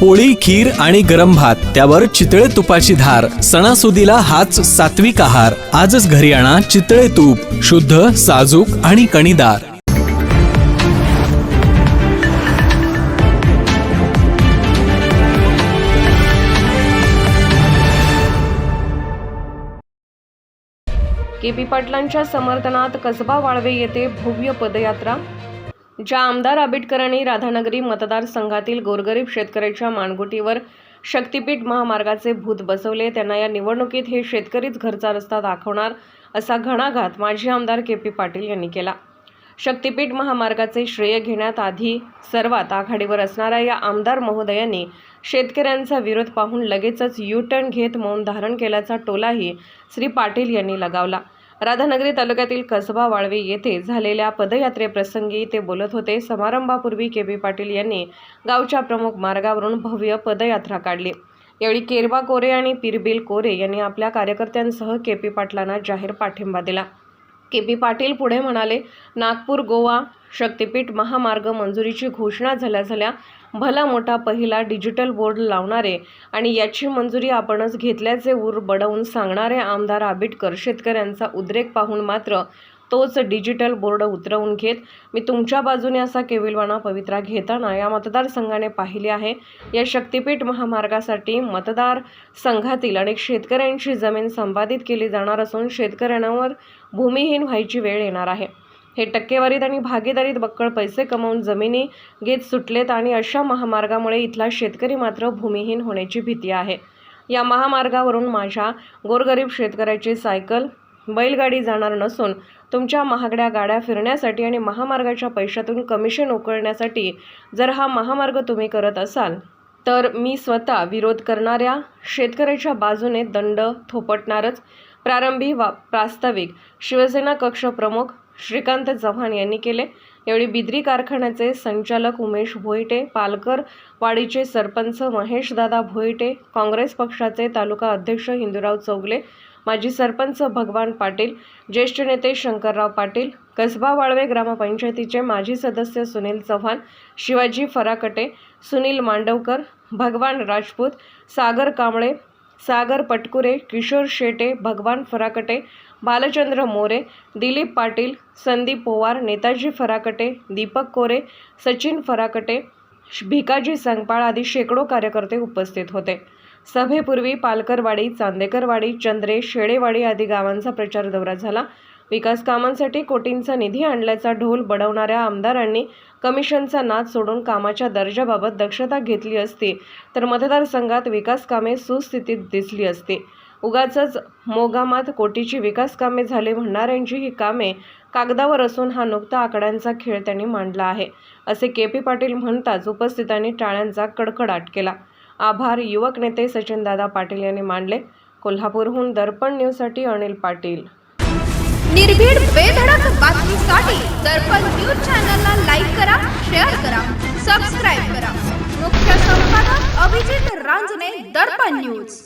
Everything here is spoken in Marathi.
पोळी खीर आणि गरम भात त्यावर चितळे तुपाची धार सणासुदीला हाच सात्विक आहार. आजच घरी आणा चितळे तूप शुद्ध साजूक आणि कणीदार. केपी पाटलांच्या समर्थनात कसबा वाळवे येथे भव्य पदयात्रा ज्या आमदार आबिटकरांनी राधानगरी मतदारसंघातील गोरगरीब शेतकऱ्याच्या मानगुटीवर शक्तीपीठ महामार्गाचे भूत बसवले त्यांना या निवडणुकीत हे शेतकरीच घरचा रस्ता दाखवणार असा घणाघात माजी आमदार के पी पाटील यांनी केला. शक्तीपीठ महामार्गाचे श्रेय घेण्यात आधी सर्वात आघाडीवर असणाऱ्या या आमदार महोदयांनी शेतकऱ्यांचा विरोध पाहून लगेचच यू टर्न घेत मौन धारण केल्याचा टोलाही श्री पाटील यांनी लगावला. राधानगरी तालुक्यातील कसबा वाळवे येथे झालेल्या पदयात्रेप्रसंगी ते बोलत होते. समारंभापूर्वी के बी पाटील यांनी गावच्या प्रमुख मार्गावरून भव्य पदयात्रा काढली. यावेळी केरबा कोरे आणि पिरबिल कोरे यांनी आपल्या कार्यकर्त्यांसह के पी पाटलांना जाहीर पाठिंबा दिला. के पी पाटील पुढे म्हणाले नागपूर गोवा शक्तीपीठ महामार्ग मंजुरीची घोषणा झाल्या झाल्या भला मोठा पहिला डिजिटल बोर्ड लावणारे आणि याची मंजुरी आपणच घेतल्याचे उर बडवून सांगणारे आमदार आबिटकर शेतकऱ्यांचा उद्रेक पाहून मात्र तोच डिजिटल बोर्ड उतरवून घेत. मी तुमच्या बाजूने असा केविलवाणा पवित्रा घेताना या मतदारसंघाने पाहिले आहे. या शक्तीपीठ महामार्गासाठी मतदार संघातील अनेक शेतकऱ्यांची जमीन संपादित केली जाणार असून शेतकऱ्यांवर भूमिहीन व्हायची वेळ येणार आहे. हे टक्केवारीत आणि भागीदारीत बक्कळ पैसे कमावून जमिनी घेत सुटलेत आणि अशा महामार्गामुळे इथला शेतकरी मात्र भूमिहीन होण्याची भीती आहे. या महामार्गावरून माझ्या गोरगरीब शेतकऱ्याची सायकल बैलगाडी जाणार नसून तुमच्या महागड्या गाड्या फिरण्यासाठी आणि महामार्गाच्या पैशातून कमिशन उकळण्यासाठी जर हा महामार्ग तुम्ही करत असाल तर मी स्वतः विरोध करणाऱ्या शेतकऱ्याच्या बाजूने दंड थोपटणारच प्रारंभी वा प्रास्ताविक शिवसेना कक्ष प्रमुख श्रीकांत चव्हाण यांनी केले. यावेळी बिद्री कारखान्याचे संचालक उमेश भोईटे पालकर वाडीचे सरपंच महेशदादा भोईटे काँग्रेस पक्षाचे तालुका अध्यक्ष हिंदूराव चौगले माजी सरपंच भगवान पाटील ज्येष्ठ नेते शंकरराव पाटील कसबा वाळवे ग्रामपंचायतीचे माजी सदस्य सुनील चव्हाण शिवाजी फराकटे सुनील मांडवकर भगवान राजपूत सागर कांबळे सागर पटकुरे किशोर शेटे भगवान फराकटे बालचंद्र मोरे दिलीप पाटील संदीप पोवार नेताजी फराकटे दीपक कोरे सचिन फराकटे भिकाजी संगपाळ आदी शेकडो कार्यकर्ते उपस्थित होते. सभेपूर्वी पालकरवाडी चांदेकरवाडी चंद्रे शेडेवाडी आदी गावांचा प्रचार दौरा झाला. विकास कामांसाठी कोटींचा निधी आणल्याचा ढोल बडवणाऱ्या आमदारांनी कमिशनचा नाद सोडून कामाच्या दर्जाबाबत दक्षता घेतली असती तर मतदारसंघात विकास कामे सुस्थितीत दिसली असती. उगाचच मोगामात कोटीची विकास कामे झाले म्हणणाऱ्यांची ही कामे कागदावर असून हा नुकता आकड्यांचा खेळ त्यांनी मांडला आहे असे के पी पाटील म्हणताच उपस्थितांनी टाळ्यांचा कडकडाट केला. आभार. युवक नेते सचिनदादा पाटील यांनी मांडले कोल्हापूरहून दर्पण न्यूजसाठी अनिल पाटील. निर्भीड बेधडक बातमीसाठी दर्पण न्यूज चॅनलला लाईक करा शेअर करा सबस्क्राईब करा. मुख्य संपादक अभिजित रांजने दर्पण न्यूज.